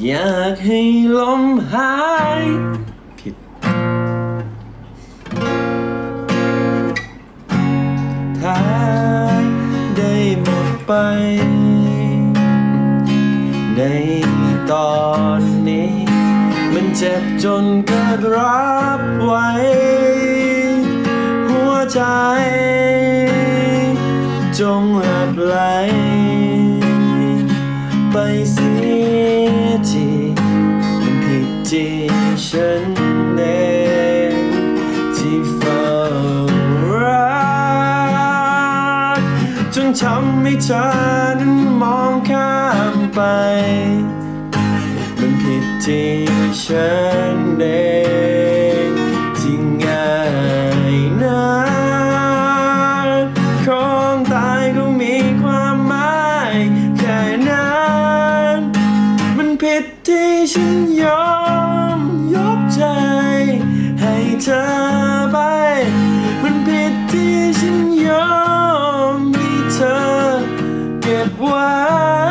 อยากให้ลมหาย ผิดถ้าได้หมดไป ในตอนนี้ มันเจ็บจนเกิดรับไว้ หัวใจ จงหลับไหลไปเสีย ที่ฉันเองที่เฝ้ารักจนทำให้เธอนั้นมองข้ามไป มันผิดที่ฉันเอง ฉันยอมยกใจ ให้เธอไป มันผิดที่ฉันยอมให้เธอเก็บไว้